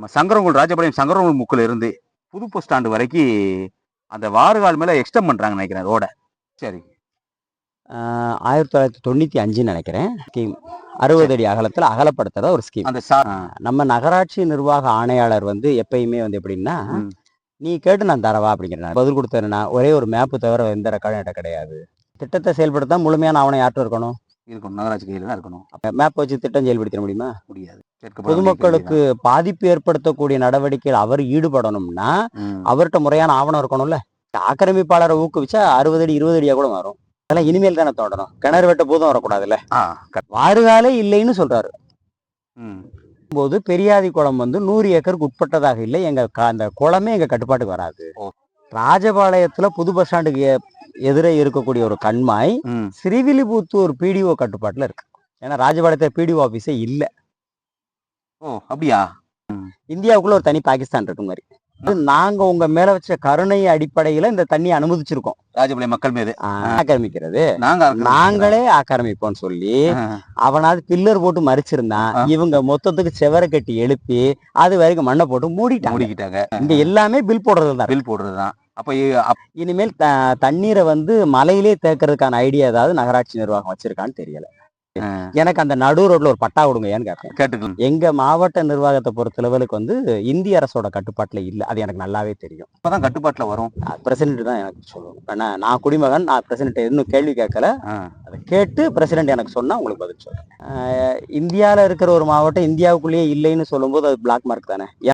நம்ம சங்கரங்கோல் ராஜபாளையம் சங்கரங்கோல் முக்குல இருந்து புது பஸ் ஸ்டாண்டு வரைக்கும் அந்த வாறுகால் மேல எக்ஸ்டெண்ட் பண்றாங்க நினைக்கிறேன் ரோட. சரி. ஆயிரத்தி தொள்ளாயிரத்தி தொண்ணூற்றி அஞ்சுன்னு நினைக்கிறேன். ஸ்கீம் அறுபது அடி அகலத்தில் அகலப்படுத்துறதா ஒரு ஸ்கீம் அந்த நம்ம நகராட்சி நிர்வாக ஆணையாளர் வந்து எப்பயுமே வந்து எப்படின்னா. நீ கேட்டு நான் தரவா? அப்படிங்கிறேன் பதில் கொடுத்தேன்னா ஒரே ஒரு மேப்பு தவிர எந்த ரெக்கார்டும் என்கிட்ட கிடையாது. திட்டத்தை செயல்படுத்தா முழுமையான ஆவணம் யார்கிட்ட இருக்கணும்? இருக்கணும் நகராட்சி கையில தான் இருக்கணும். மேப் வச்சு திட்டம் செயல்படுத்த முடியுமா? முடியாது. பொதுமக்களுக்கு பாதிப்பு ஏற்படுத்தக்கூடிய நடவடிக்கையில் அவர் ஈடுபடணும்னா. அவர்கிட்ட முறையான ஆவணம் இருக்கணும்ல? ஆக்கிரமிப்பாளரை ஊக்குவிச்சா அறுபது அடி இருபது அடியா கூட வரும் அதெல்லாம் இனிமேல் தானே தோண்டணும் கிணறு வெட்ட போதும் வரக்கூடாதுல்ல? வாறுகாலே இல்லைன்னு சொல்றாரு. போது பெரியாதி குளம் வந்து நூறு ஏக்கருக்கு உட்பட்டதாக இல்லை. எங்க அந்த குளமே எங்க கட்டுப்பாட்டுக்கு வராது. ராஜபாளையத்துல புது பஸ் ஸ்டாண்டுக்கு எதிரே இருக்கக்கூடிய ஒரு கண்மாய். ஸ்ரீவில்லிபுத்தூர் பிடிஓ கட்டுப்பாட்டுல இருக்கு. ஏன்னா ராஜபாளையத்துல பிடிஓ ஆபீஸே இல்ல. ஓ அப்படியா? இந்தியாவுக்குள்ள ஒரு தனி பாகிஸ்தான் இருக்கு மாதிரி. நாங்க உங்க மேல வச்ச கருணை அடிப்படையில இந்த தண்ணியை அனுமதிச்சிருக்கோம். ராஜபாளையம் மக்கள் மீது. ஆக்கிரமிக்கிறது. நாங்க. நாங்களே ஆக்கிரமிப்போம்னு சொல்லி. அவனாவது பில்லர் போட்டு மறிச்சிருந்தான். இவங்க மொத்தத்துக்கு செவரை கட்டி எழுப்பி அது வரைக்கும் மண்ணை போட்டு மூடிட்டாங்க. மூடிக்கிட்டாங்க. இங்க எல்லாமே பில் போடுறது தான் பில் போடுறதுதான். அப்ப இனிமேல் த- தண்ணீரை வந்து மலையிலே தேக்கிறதுக்கான ஐடியா ஏதாவது நகராட்சி நிர்வாகம் வச்சிருக்கான்னு தெரியல. எனக்கு அந்த நடு ரோட்ல ஒரு பட்டா கொடுங்க ஏன்னு கேட்பேன். கேட்டுக்கலாம். எங்க மாவட்ட நிர்வாகத்தை பொறுத்த லெவலுக்கு வந்து இந்திய அரசோட கட்டுப்பாட்டுல இல்ல அது எனக்கு நல்லாவே தெரியும். இப்பதான் கட்டுப்பாட்டுல வரும். பிரசிடென்ட் தான் எனக்கு சொல்லணும். ஏன்னா நான் குடிமகன் நான் பிரசிடென்ட் இன்னும் கேள்வி கேட்கல. அதை கேட்டு பிரசிடென்ட் எனக்கு சொன்னா உங்களுக்கு பதில் சொல்றேன். ஆஹ் இந்தியால இருக்கிற ஒரு மாவட்டம் இந்தியாவுக்குள்ளேயே இல்லைன்னு சொல்லும்போது அது பிளாக் மார்க் தானே?